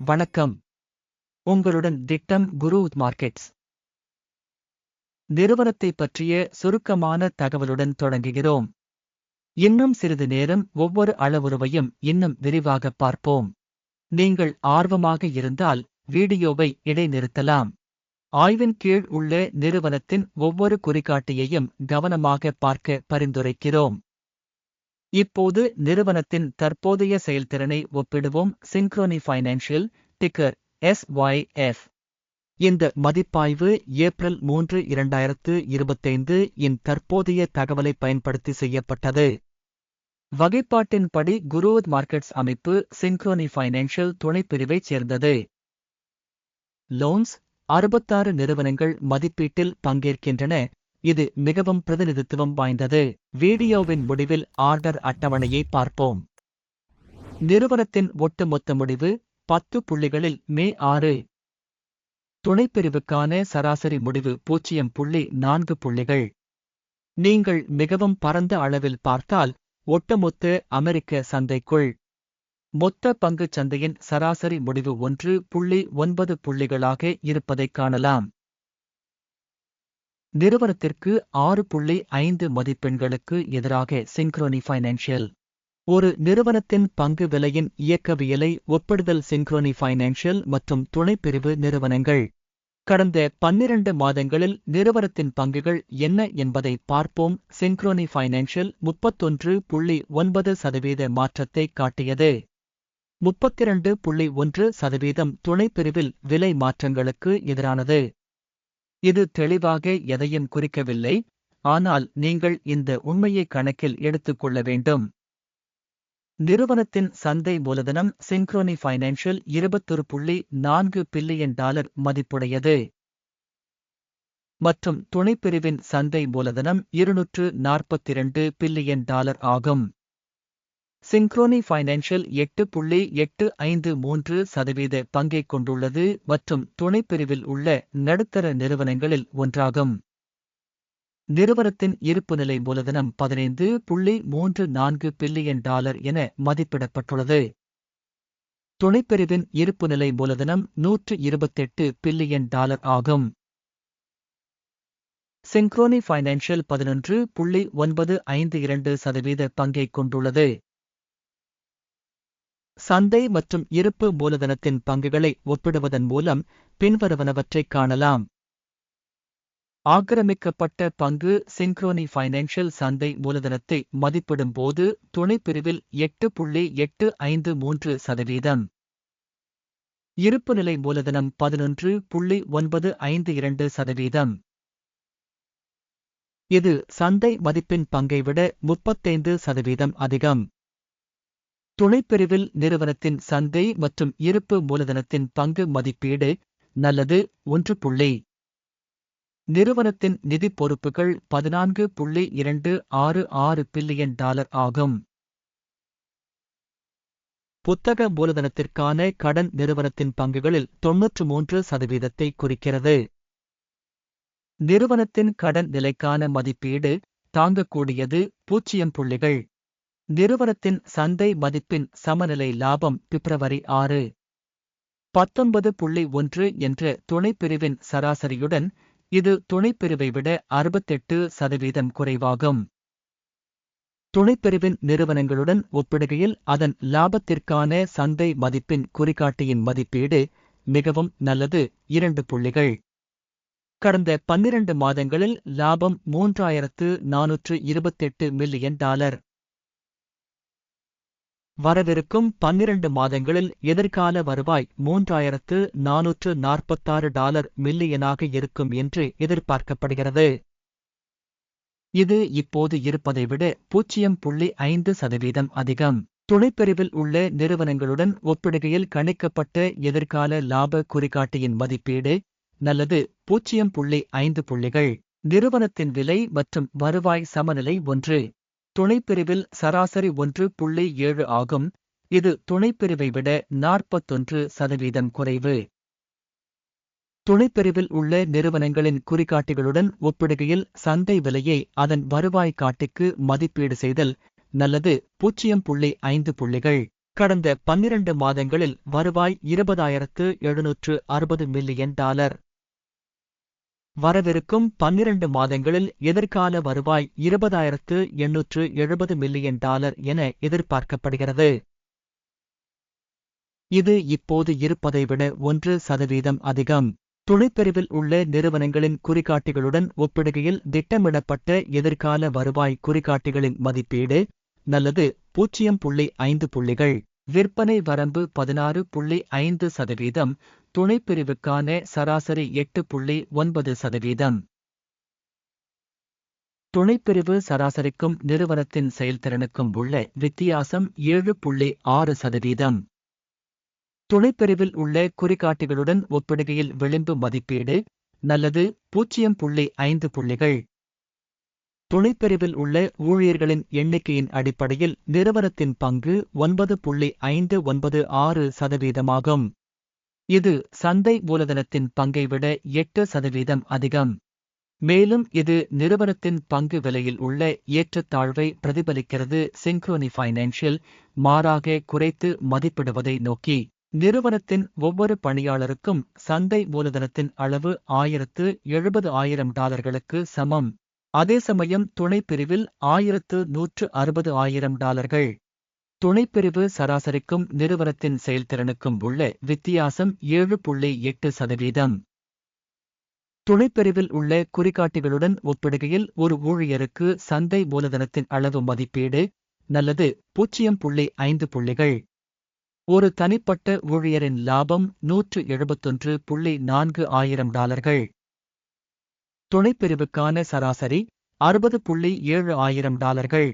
வணக்கம். உங்களுடன் திட்டம் குரு மார்க்கெட்ஸ். நிறுவனத்தை பற்றிய சுருக்கமான தகவலுடன் தொடங்குகிறோம். இன்னும் சிறிது நேரம் ஒவ்வொரு அளவுருவையும் இன்னும் விரிவாக பார்ப்போம். நீங்கள் ஆர்வமாக இருந்தால் வீடியோவை இடைநிறுத்தலாம். ஆய்வின் கீழ் உள்ள நிறுவனத்தின் ஒவ்வொரு குறிகாட்டியையும் கவனமாக பார்க்க பரிந்துரைக்கிறோம். இப்போது நிறுவனத்தின் தற்போதைய செயல்திறனை ஒப்பிடுவோம். சிங்க்ரோனி ஃபைனான்ஷியல் டிக்கர் எஸ்ஒய்எஃப் இந்த மதிப்பாய்வு ஏப்ரல் மூன்று இரண்டாயிரத்து இருபத்தைந்து இன் தற்போதைய தகவலை பயன்படுத்தி செய்யப்பட்டது. வகைப்பாட்டின்படி குருவத் மார்க்கெட்ஸ் அமைப்பு சிங்க்ரோனி ஃபைனான்ஷியல் துணைப்பிரிவைச் சேர்ந்தது. லோன்ஸ் அறுபத்தாறு நிறுவனங்கள் மதிப்பீட்டில் பங்கேற்கின்றன. இது மிகவும் பிரதிநிதித்துவம் வாய்ந்தது. வீடியோவின் முடிவில் ஆர்டர் அட்டவணையை பார்ப்போம். நிறுவனத்தின் ஒட்டுமொத்த முடிவு பத்து புள்ளிகளில் மே ஆறு. துணைப்பிரிவுக்கான சராசரி முடிவு பூஜ்ஜியம் புள்ளி நான்கு புள்ளிகள். நீங்கள் மிகவும் பரந்த அளவில் பார்த்தால் ஒட்டுமொத்த அமெரிக்க சந்தைக்குள். மொத்த பங்குச் சந்தையின் சராசரி முடிவு ஒன்று புள்ளி ஒன்பது புள்ளிகளாக இருப்பதைக் காணலாம். நிறுவனத்திற்கு ஆறு புள்ளி ஐந்து மதிப்பெண்களுக்கு எதிராக சிங்க்ரோனி ஃபைனான்ஷியல் ஒரு நிறுவனத்தின் பங்கு விலையின் இயக்கவியலை ஒப்பிடுதல் சிங்க்ரோனி ஃபைனான்ஷியல் மற்றும் துணைப்பிரிவு நிறுவனங்கள். கடந்த பன்னிரண்டு மாதங்களில் நிறுவனத்தின் பங்குகள் என்ன என்பதை பார்ப்போம். சிங்க்ரோனி ஃபைனான்ஷியல் முப்பத்தொன்று புள்ளி ஒன்பது சதவீத மாற்றத்தை காட்டியது. முப்பத்திரண்டு புள்ளி ஒன்று சதவீதம் துணைப்பிரிவில் விலை மாற்றங்களுக்கு எதிரானது. இது தெளிவாக எதையும் குறிக்கவில்லை. ஆனால் நீங்கள் இந்த உண்மையை கணக்கில் எடுத்துக்கொள்ள வேண்டும். நிறுவனத்தின் சந்தை மூலதனம் சிங்க்ரோனி ஃபைனான்ஷியல் இருபத்தொரு புள்ளி நான்கு பில்லியன் டாலர் மதிப்புடையது. மற்றும் துணைப்பிரிவின் சந்தை மூலதனம் இருநூற்று நாற்பத்திரண்டு பில்லியன் டாலர் ஆகும். சிங்க்ரோனி ஃபைனான்ஷியல் எட்டு புள்ளி எட்டு ஐந்து மூன்று சதவீத பங்கைக் கொண்டுள்ளது மற்றும் துணைப்பிரிவில் உள்ள நடுத்தர நிறுவனங்களில் ஒன்றாகும். நிறுவனத்தின் இருப்புநிலை மூலதனம் பதினைந்து புள்ளி மூன்று நான்கு பில்லியன் டாலர் என மதிப்பிடப்பட்டுள்ளது. துணைப்பிரிவின் இருப்புநிலை மூலதனம் நூற்று இருபத்தெட்டு பில்லியன் டாலர் ஆகும். சிங்க்ரோனி ஃபைனான்ஷியல் பதினொன்று புள்ளி ஒன்பது ஐந்து இரண்டு சதவீத பங்கைக் கொண்டுள்ளது. சந்தை மற்றும் இருப்பு மூலதனத்தின் பங்குகளை ஒப்பிடுவதன் மூலம் பின்வருவனவற்றைக் காணலாம். ஆக்கிரமிக்கப்பட்ட பங்கு சிங்க்ரோனி ஃபைனான்ஷியல் சந்தை மூலதனத்தை மதிப்பிடும்போது துணைப்பிரிவில் எட்டு புள்ளி எட்டு ஐந்து மூன்று சதவீதம். இருப்புநிலை மூலதனம் பதினொன்று புள்ளி ஒன்பது ஐந்து இரண்டு சதவீதம். இது சந்தை மதிப்பின் பங்கை விட முப்பத்தைந்து சதவீதம் அதிகம். துணைப்பிரிவில் நிறுவனத்தின் சந்தை மற்றும் இருப்பு மூலதனத்தின் பங்கு மதிப்பீடு நல்லது ஒன்று புள்ளி. நிறுவனத்தின் நிதி பொறுப்புகள் பதினான்கு புள்ளி இரண்டு ஆறு ஆறு பில்லியன் டாலர் ஆகும். புத்தக மூலதனத்திற்கான கடன் நிறுவனத்தின் பங்குகளில் தொன்னூற்று மூன்று சதவீதத்தை குறிக்கிறது. நிறுவனத்தின் கடன் நிலைக்கான மதிப்பீடு தாங்கக்கூடியது பூஜ்ஜியம் புள்ளிகள். நிறுவனத்தின் சந்தை மதிப்பின் சமநிலை லாபம் பிப்ரவரி ஆறு. பத்தொன்பது புள்ளி ஒன்று என்ற துணைப்பிரிவின் சராசரியுடன் இது துணைப்பிரிவை விட அறுபத்தெட்டு சதவீதம் குறைவாகும். துணைப்பிரிவின் நிறுவனங்களுடன் ஒப்பிடுகையில் அதன் லாபத்திற்கான சந்தை மதிப்பின் குறிகாட்டியின் மதிப்பீடு மிகவும் நல்லது. இரண்டு புள்ளிகள். கடந்த பன்னிரண்டு மாதங்களில் லாபம் மூன்றாயிரத்து நானூற்று இருபத்தெட்டு மில்லியன் டாலர். வரவிருக்கும் பன்னிரண்டு மாதங்களில் எதிர்கால வருவாய் மூன்றாயிரத்து நானூற்று நாற்பத்தாறு டாலர் மில்லியனாக இருக்கும் என்று எதிர்பார்க்கப்படுகிறது. இது இப்போது இருப்பதை விட பூஜ்ஜியம் புள்ளி ஐந்து சதவீதம் அதிகம். துணைப்பிரிவில் உள்ள நிறுவனங்களுடன் ஒப்பிடுகையில் கணிக்கப்பட்ட எதிர்கால லாப குறிகாட்டியின் மதிப்பீடு நல்லது பூஜ்ஜியம் புள்ளி ஐந்து புள்ளிகள். நிறுவனத்தின் விலை மற்றும் வருவாய் சமநிலை ஒன்று. துணைப்பிரிவில் சராசரி ஒன்று புள்ளி ஏழு ஆகும். இது துணைப்பிரிவை விட நாற்பத்தொன்று சதவீதம் குறைவு. துணைப்பிரிவில் உள்ள நிறுவனங்களின் குறிகாட்டிகளுடன் ஒப்பிடுகையில் சந்தை விலையை அதன் வருவாய் காட்டிக்கு மதிப்பீடு செய்தல் நல்லது. பூஜ்ஜியம் புள்ளி ஐந்து புள்ளிகள். கடந்த பன்னிரண்டு மாதங்களில் வருவாய் இருபதாயிரத்து எழுநூற்று அறுபது மில்லியன் டாலர். வரவிருக்கும் பன்னிரண்டு மாதங்களில் எதிர்கால வருவாய் இருபதாயிரத்து எண்ணூற்று எழுபது மில்லியன் டாலர் என எதிர்பார்க்கப்படுகிறது. இது இப்போது இருப்பதை விட ஒன்று சதவீதம் அதிகம். துணைப்பிரிவில் உள்ள நிறுவனங்களின் குறிகாட்டிகளுடன் ஒப்பிடுகையில் திட்டமிடப்பட்ட எதிர்கால வருவாய் குறிகாட்டிகளின் மதிப்பீடு நல்லது பூஜ்ஜியம் புள்ளி ஐந்து புள்ளிகள். விற்பனை வரம்பு பதினாறு புள்ளி ஐந்து சதவீதம் துணைப்பிரிவுக்கான சராசரி எட்டு புள்ளி ஒன்பது சதவீதம். துணைப்பிரிவு சராசரிக்கும் நிறுவனத்தின் செயல்திறனுக்கும் உள்ள வித்தியாசம் ஏழு புள்ளி ஆறு சதவீதம். துணைப்பிரிவில் உள்ள குறிகாட்டிகளுடன் ஒப்பிடுகையில் விளிம்பு மதிப்பீடு நல்லது பூஜ்ஜியம் புள்ளி ஐந்து புள்ளிகள். துணைப்பிரிவில் உள்ள ஊழியர்களின் எண்ணிக்கையின் அடிப்படையில் நிறுவனத்தின் பங்கு ஒன்பது புள்ளி ஐந்து ஒன்பது ஆறு சதவீதமாகும். இது சந்தை மூலதனத்தின் பங்கை விட எட்டு சதவீதம் அதிகம். மேலும் இது நிறுவனத்தின் பங்கு விலையில் உள்ள ஏற்றத்தாழ்வை பிரதிபலிக்கிறது. சிங்க்ரோனி ஃபைனான்ஷியல் மாறாக குறைத்து மதிப்பிடுவதை நோக்கி நிறுவனத்தின் ஒவ்வொரு பணியாளருக்கும் சந்தை மூலதனத்தின் அளவு ஆயிரத்து எழுபது ஆயிரம் டாலர்களுக்கு சமம். அதே சமயம் துணைப்பிரிவில் ஆயிரத்து நூற்று அறுபது ஆயிரம் டாலர்கள். துணைப்பிரிவு சராசரிக்கும் நிறுவனத்தின் செயல்திறனுக்கும் உள்ள வித்தியாசம் ஏழு புள்ளி எட்டு சதவீதம். துணைப்பிரிவில் உள்ள குறிகாட்டிகளுடன் ஒப்பிடுகையில் ஒரு ஊழியருக்கு சந்தை மூலதனத்தின் அளவு மதிப்பீடு நல்லது பூஜ்ஜியம் புள்ளி ஐந்து புள்ளிகள். ஒரு தனிப்பட்ட ஊழியரின் லாபம் நூற்று எழுபத்தொன்று புள்ளி நான்கு ஆயிரம் டாலர்கள். துணைப்பிரிவுக்கான சராசரி அறுபது புள்ளி ஏழு ஆயிரம் டாலர்கள்.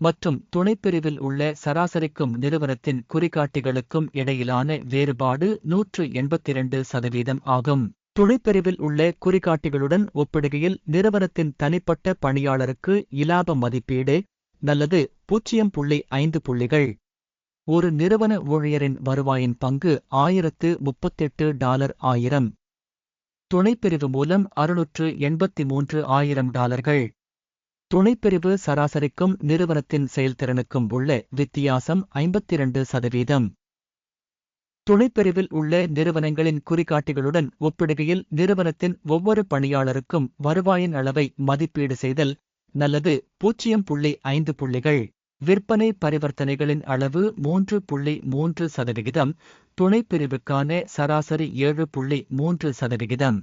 மற்றும் துணைப்பிரிவில் உள்ள சராசரிக்கும் நிறுவனத்தின் குறிகாட்டிகளுக்கும் இடையிலான வேறுபாடு நூற்று எண்பத்தி இரண்டு சதவீதம் ஆகும். துணைப்பிரிவில் உள்ள குறிகாட்டிகளுடன் ஒப்பிடுகையில் நிறுவனத்தின் தனிப்பட்ட பணியாளருக்கு இலாப மதிப்பீடு நல்லது பூஜ்ஜியம் புள்ளி ஐந்து புள்ளிகள். ஒரு நிறுவன ஊழியரின் வருவாயின் பங்கு ஆயிரத்து முப்பத்தெட்டு டாலர் ஆயிரம். துணைப்பிரிவு மூலம் அறுநூற்று எண்பத்தி மூன்று ஆயிரம் டாலர்கள். துணைப்பிரிவு சராசரிக்கும் நிறுவனத்தின் செயல்திறனுக்கும் உள்ள வித்தியாசம் ஐம்பத்திரண்டு சதவீதம். துணைப்பிரிவில் உள்ள நிறுவனங்களின் குறிகாட்டிகளுடன் ஒப்பிடுகையில் நிறுவனத்தின் ஒவ்வொரு பணியாளருக்கும் வருவாயின் அளவை மதிப்பீடு செய்தல் நல்லது. பூஜ்ஜியம் புள்ளி ஐந்து புள்ளிகள். விற்பனை பரிவர்த்தனைகளின் அளவு மூன்று புள்ளி மூன்று சதவிகிதம் துணைப்பிரிவுக்கான சராசரி ஏழு புள்ளி மூன்று சதவிகிதம்.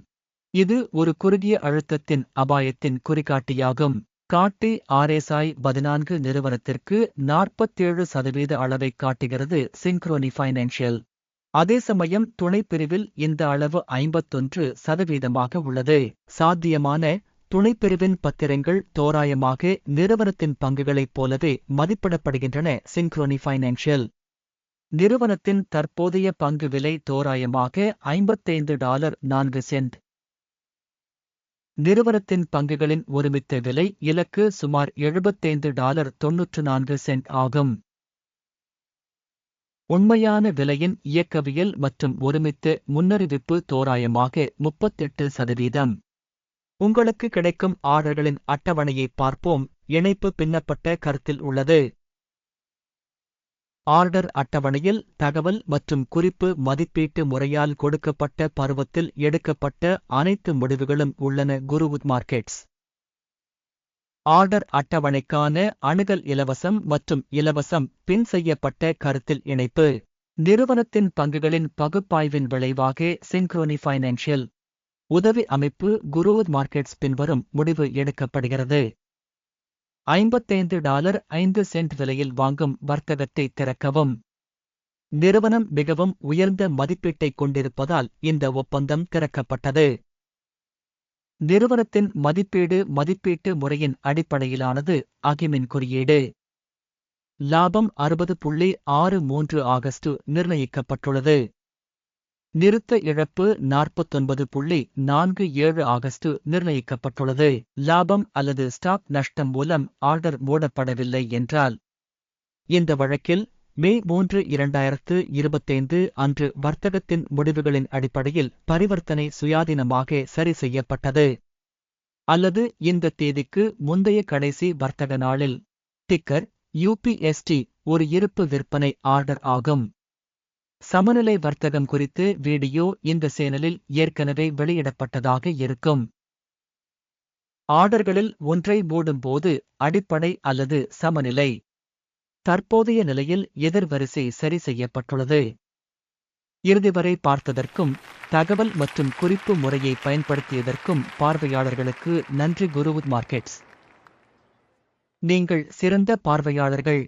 இது ஒரு குறுகிய அழுத்தத்தின் அபாயத்தின் குறிகாட்டியாகும். காட்டி ஆர்எஸ்ஐ பதினான்கு நிறுவனத்திற்கு நாற்பத்தேழு சதவீத அளவை காட்டுகிறது சிங்க்ரோனி ஃபைனான்ஷியல். அதே சமயம் துணைப்பிரிவில் இந்த அளவு ஐம்பத்தொன்று சதவீதமாக உள்ளது. சாத்தியமான துணைப்பிரிவின் பத்திரங்கள் தோராயமாக நிறுவனத்தின் பங்குகளைப் போலவே மதிப்பிடப்படுகின்றன சிங்க்ரோனி ஃபைனான்ஷியல் நிறுவனத்தின் தற்போதைய பங்கு விலை தோராயமாக ஐம்பத்தைந்து டாலர் நான்கு சென்ட். நிறுவனத்தின் பங்குகளின் ஒருமித்த விலை இலக்கு சுமார் எழுபத்தைந்து டாலர் தொன்னூற்று நான்கு சென்ட் ஆகும். உண்மையான விலையின் இயக்கவியல் மற்றும் ஒருமித்த முன்னறிவிப்பு தோராயமாக முப்பத்தெட்டு சதவீதம். உங்களுக்கு கிடைக்கும் ஆர்டர்களின் அட்டவணையை பார்ப்போம். இணைப்பு பின்னப்பட்ட கருத்தில் உள்ளது. ஆர்டர் அட்டவணையில் தகவல் மற்றும் குறிப்பு மதிப்பீட்டு முறையால் கொடுக்கப்பட்ட பருவத்தில் எடுக்கப்பட்ட அனைத்து முடிவுகளும் உள்ளன. குருவுத் மார்க்கெட்ஸ். ஆர்டர் அட்டவணைக்கான அணுகல் இலவசம் மற்றும் இலவசம் பின் செய்யப்பட்ட கருத்தில் இணைப்பு. நிறுவனத்தின் பங்குகளின் பகுப்பாய்வின் விளைவாக சிங்க்ரோனி ஃபைனான்ஷியல் உதவி அமைப்பு குருவுட் மார்க்கெட்ஸ் பின்வரும் முடிவு எடுக்கப்படுகிறது. ஐம்பத்தைந்து டாலர் ஐந்து சென்ட் விலையில் வாங்கும் வர்த்தகத்தை திறக்கவும். நிறுவனம் மிகவும் உயர்ந்த மதிப்பீட்டைக் கொண்டிருப்பதால் இந்த ஒப்பந்தம் திறக்கப்பட்டது. நிறுவனத்தின் மதிப்பீடு மதிப்பீட்டு முறையின் அடிப்படையிலானது அகிமின் குறியீடு. லாபம் அறுபது புள்ளி ஆறு மூன்று ஆகஸ்ட் நிர்ணயிக்கப்பட்டுள்ளது. நிறுத்த இழப்பு நாற்பத்தொன்பது புள்ளி நான்கு ஏழு ஆகஸ்டு நிர்ணயிக்கப்பட்டுள்ளது. லாபம் அல்லது ஸ்டாக் நஷ்டம் மூலம் ஆர்டர் மூடப்படவில்லை என்றால் இந்த வழக்கில் மே மூன்று இரண்டாயிரத்து இருபத்தைந்து அன்று வர்த்தகத்தின் முடிவுகளின் அடிப்படையில் பரிவர்த்தனை சுயாதீனமாக சரி செய்யப்பட்டது. அல்லது இந்த தேதிக்கு முந்தைய கடைசி வர்த்தக நாளில். டிக்கர் யூபிஎஸ்டி ஒரு இருப்பு விற்பனை ஆர்டர் ஆகும். சமநிலை வர்த்தகம் குறித்து வீடியோ இந்த சேனலில் ஏற்கனவே வெளியிடப்பட்டதாக இருக்கும். ஆர்டர்களில் ஒன்றை மூடும்போது அடிப்படை அல்லது சமநிலை. தற்போதைய நிலையில் எதிர்வரிசை சரி செய்யப்பட்டுள்ளது. இறுதி வரை பார்த்ததற்கும் தகவல் மற்றும் குறிப்பு முறையை பயன்படுத்தியதற்கும் பார்வையாளர்களுக்கு நன்றி குருவுத் மார்க்கெட்ஸ். நீங்கள் சிறந்த பார்வையாளர்கள்